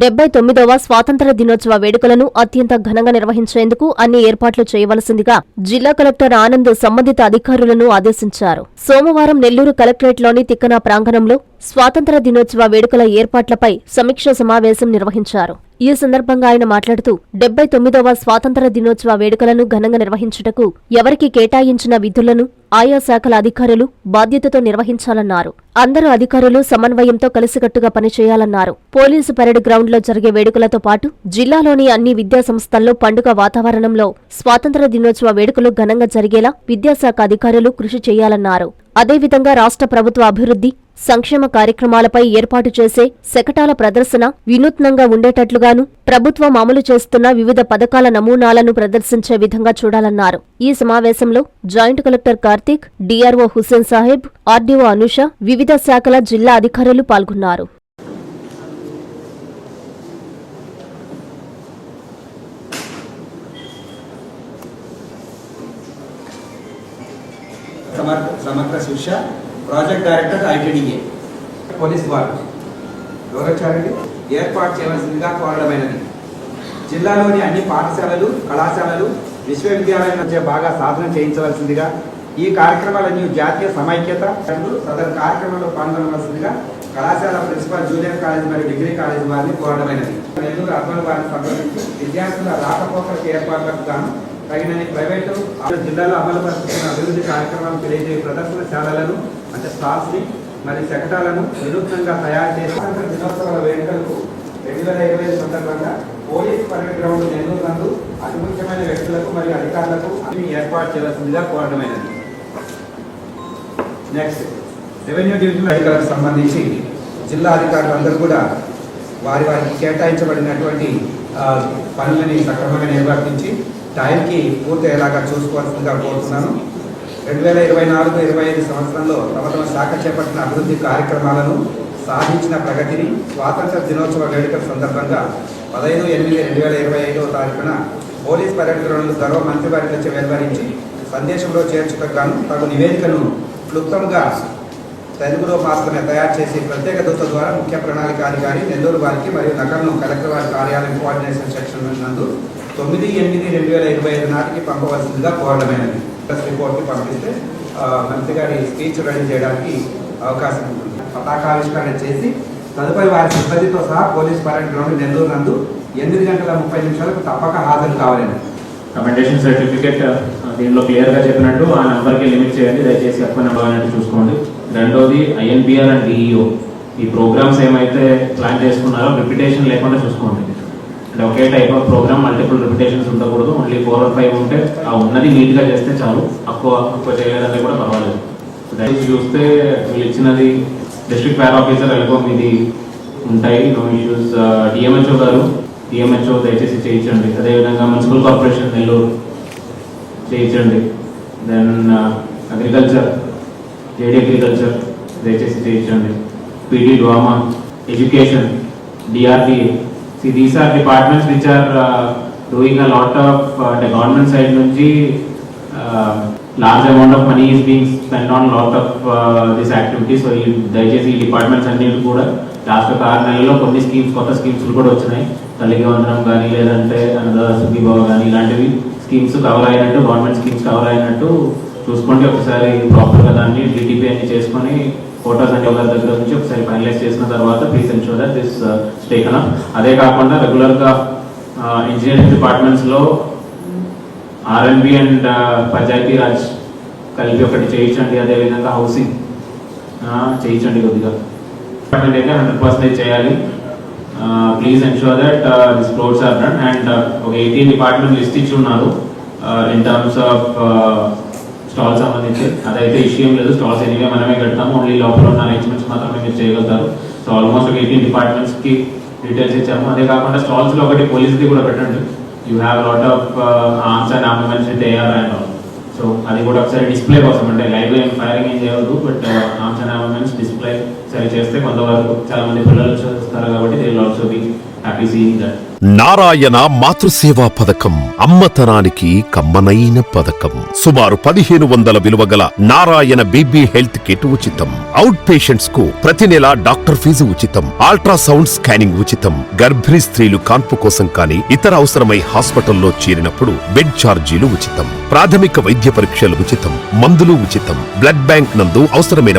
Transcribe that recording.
డెబ్బై తొమ్మిదవ స్వాతంత్ర దినోత్సవ వేడుకలను అత్యంత ఘనంగా నిర్వహించేందుకు అన్ని ఏర్పాట్లు చేయవలసిందిగా జిల్లా కలెక్టర్ ఆనంద్ సంబంధిత అధికారులను ఆదేశించారు. సోమవారం నెల్లూరు కలెక్టరేట్లోని తిక్కన ప్రాంగణంలో స్వాతంత్ర దినోత్సవ వేడుకల ఏర్పాట్లపై సమీక్ష సమావేశం నిర్వహించారు. ఈ సందర్భంగా ఆయన మాట్లాడుతూ డెబ్బై తొమ్మిదవ స్వాతంత్ర దినోత్సవ వేడుకలను ఘనంగా నిర్వహించుటకు ఎవరికి కేటాయించిన విధులను ఆయా శాఖల అధికారులు బాధ్యతతో నిర్వహించాలన్నారు. అందరూ అధికారులు సమన్వయంతో కలిసికట్టుగా పనిచేయాలన్నారు. పోలీసు పరేడ్ గ్రౌండ్లో జరిగే వేడుకలతో పాటు జిల్లాలోని అన్ని విద్యాసంస్థల్లో పండుగ వాతావరణంలో స్వాతంత్ర దినోత్సవ వేడుకలు ఘనంగా జరిగేలా విద్యాశాఖ అధికారులు కృషి చేయాలన్నారు. అదేవిధంగా రాష్ట్ర ప్రభుత్వ అభివృద్ధి సంక్షేమ కార్యక్రమాలపై ఏర్పాటు చేసే శకటాల ప్రదర్శన వినూత్నంగా ఉండేటట్లుగాను ప్రభుత్వం అమలు చేస్తున్న వివిధ పథకాల నమూనాలను ప్రదర్శించే విధంగా చూడాలన్నారు. ఈ సమావేశంలో joint collector Karthik DRO Hussain Saheb RDO Anusha వివిధ శాఖల జిల్లా అధికారులు పాల్గొన్నారు. సమగ్ర శిక్ష ప్రాజెక్ట్ డైరెక్టర్ ఐటీడీఏ పోలీస్ వారు. ఎవరు వచ్చారండి ఏర్పాటు చేయవలసిందిగా కోరడమైనది. జిల్లాలోని అన్ని పాఠశాలలు కళాశాలలు విశ్వవిద్యాలయాల మధ్య బాగా సాధన చేయించవలసిందిగా ఈ కార్యక్రమాలన్నీ జాతీయ సమైక్యత సదరు కార్యక్రమంలో పాల్గొనవలసిందిగా కళాశాల ప్రిన్సిపల్ జూనియర్ కాలేజ్ మరియు డిగ్రీ కాలేజ్ వారిని కోరడమైనది. నెల్లూరు అర్బన్ వారిని సంప్రదించి విద్యార్థుల రాకపోకలకు ఏర్పాట్లకు గాను తగినన్ని ప్రైవేటు జిల్లాలో అమలు పరుస్తున్న అభివృద్ధి కార్యక్రమాలు తెలియజేయ ప్రదర్శనశాలలను అంటే స్టాఫ్ని మరి శకటాలను వినూత్నంగా తయారు చేసి దినోత్సవాల వేడుకలకు రెండు వేల ఇరవై ఐదు సందర్భంగా పోలీస్ పరేడ్ గ్రౌండ్ నెల్లూరు నందు అతి ముఖ్యమైన వ్యక్తులకు మరియు అధికారులకు అన్ని ఏర్పాటు చేయాల్సిందిగా కోరడమైనది. నెక్స్ట్ రెవెన్యూ డివిజన్ అధికారులకు సంబంధించి జిల్లా అధికారులందరూ కూడా వారి వారికి కేటాయించబడినటువంటి పనులని సక్రమంగా నిర్వర్తించి టైంకి పూర్తయ్యేలాగా చూసుకోవాల్సిందిగా కోరుతున్నాను. రెండు వేల ఇరవై నాలుగు ఇరవై ఐదు సంవత్సరంలో తమ తమ శాఖ చేపట్టిన అభివృద్ధి కార్యక్రమాలను సాధించిన ప్రగతిని స్వాతంత్ర దినోత్సవ వేడుకల సందర్భంగా పదహైదు ఎనిమిది రెండు వేల ఇరవై ఐదవ తారీఖున పోలీస్ పర్యటన గర్వ గౌరవ మంత్రి వారి నుంచి వెలువరించి సందేశంలో చేర్చుటగాను తగు నివేదికను క్లుప్తంగా తెలుగులో మాత్రమే తయారు చేసి ప్రత్యేక దూత ద్వారా ముఖ్య ప్రణాళికాధికారి నెల్లూరు వారికి మరియు నగరంలో కలెక్టర్ వారి కార్యాలయం కోఆర్డినేషన్ సెక్షన్ నందు తొమ్మిది ఎనిమిది రెండు వేల ఇరవై ఐదు నాటికి పంపవలసిందిగా కోరడమైనది. ప్రెస్ రిపోర్ట్కి పంపిస్తే మంత్రి గారి స్పీచ్ రెడీ చేయడానికి అవకాశం ఉంటుంది. పతాకావిష్కరణ చేసి తదుపరి వారి సిబ్బందితో సహా పోలీస్ పరేడ్ గ్రౌండ్ నెల్లూరు నందు ఎనిమిది గంటల ముప్పై నిమిషాలకు తప్పక హాజరు కావాలని. కమెండేషన్ సర్టిఫికేట్ దీనిలో క్లియర్గా చెప్పినట్టు ఆ నెంబర్కి లిమిట్ చేయండి. దయచేసి ఎక్కువ నెంబర్ అనేది చూసుకోండి. రెండోది ఐఎన్పిఆర్ అండ్ డిఈఓ. ఈ ప్రోగ్రామ్స్ ఏమైతే ప్లాన్ చేసుకున్నారో రిపిటేషన్ లేకుండా చూసుకోండి. అంటే ఒకే type of programme multiple repetitions ఉండకూడదు. ఓన్లీ ఫోర్ ఆర్ ఫైవ్ ఉంటే ఆ ఉన్నది నీట్గా చేస్తే చాలు. తక్కువ తక్కువ చేయలేదంటే కూడా పర్వాలేదు. సో దయచేసి చూస్తే వీళ్ళు ఇచ్చినది డిస్ట్రిక్ట్ ఫైర్ ఆఫీసర్ ఎల్కోమ్ ఇది ఉంటాయి. నో ఇష్యూస్ డిఎంహెచ్ఓ గారు డిఎంహెచ్ఓ దయచేసి చేయించండి. అదేవిధంగా మున్సిపల్ కార్పొరేషన్ నెల్లూరు చేయించండి. దెన్ అగ్రికల్చర్ జేడీ అగ్రికల్చర్ దయచేసి చేయించండి. PD DWAMA education DRDA see these are departments which are doing a lot of అంటే గవర్నమెంట్ సైడ్ నుంచి large amount of money is being spend on lot of this activity so ఈ దయచేసి ఈ departments అన్నిటి కూడా last ఒక ఆరు నెలల్లో కొన్ని స్కీమ్స్ కొత్త స్కీమ్స్ కూడా వచ్చినాయి. తల్లికి వందనం కానీ లేదంటే అన్నదాత సుఖీభావ కానీ ఇలాంటివి స్కీమ్స్ కవర్ అయినట్టు గవర్నమెంట్ స్కీమ్స్ కవర్ అయినట్టు చూసుకోండి ఒకసారి ప్రాపర్గా దాన్ని డిటిపి అన్ని చేసుకొని ఫోటోస్ అన్ని ఒకరి దగ్గర నుంచి ఒకసారి ఫైనలైజ్ చేసిన తర్వాత please ensure that this taken అదే కాకుండా రెగ్యులర్గా ఇంజనీరింగ్ డిపార్ట్మెంట్స్లో ఆర్ఎన్బి అండ్ పంచాయతీ రాజ్ కలిపి ఒకటి చేయించండి. అదేవిధంగా హౌసింగ్ చేయించండి కొద్దిగా. డిపార్ట్మెంట్ అయితే హండ్రెడ్ పర్సెంటేజ్ చేయాలి. Please ensure that this floors are done and ఒక ఎయిటీన్ డిపార్ట్మెంట్ లిస్ట్ ఇచ్చి ఉన్నారు. ఇన్ టర్మ్స్ ఆఫ్ స్టాల్ సంబంధించి అదైతే ఇష్యూ ఏం లేదు. స్టాల్స్ ఎనివే మనమే కడతాము. ఓన్లీ లోపల ఉన్న అరేంజ్మెంట్స్ మాత్రమే మీరు చేయగలుగుతారు. సో ఆల్మోస్ట్ ఒక ఎయిటీన్ డిపార్ట్మెంట్స్కి డీటెయిల్స్ ఇచ్చాము. అదే కాకుండా స్టాల్స్లో ఒకటి పోలీస్ది కూడా పెట్టండి. You have lot of arms and armaments with AR and all so అది కూడా ఒకసారి డిస్ప్లే కోసం. అంటే లైవ్ ఏం ఫైరింగ్ ఏం చేయవద్దు బట్ ఆర్మ్స్ డిస్ప్లే సరి చేస్తే కొంతవరకు చాలా మంది పిల్లలు చూస్తారు కాబట్టి దీనిలో also be happy seeing that Narayana మాతృసేవా పథకం అమ్మతనానికి కమ్మనైన పథకం. సుమారు పదిహేను వందల విలువ గల నారాయణ బీబీ హెల్త్ కిట్ ఉచితం. అవుట్ పేషెంట్స్కు ప్రతి నెల డాక్టర్ ఫీజు ఉచితం. అల్ట్రాసౌండ్ స్కానింగ్ ఉచితం. గర్భిణీ స్త్రీలు కాన్పు కోసం కానీ ఇతర అవసరమై హాస్పిటల్లో చేరినప్పుడు బెడ్ ఛార్జీలు ఉచితం. ప్రాథమిక వైద్య పరీక్షలు ఉచితం. మందులు ఉచితం. బ్లడ్ బ్యాంక్ నందు అవసరమైన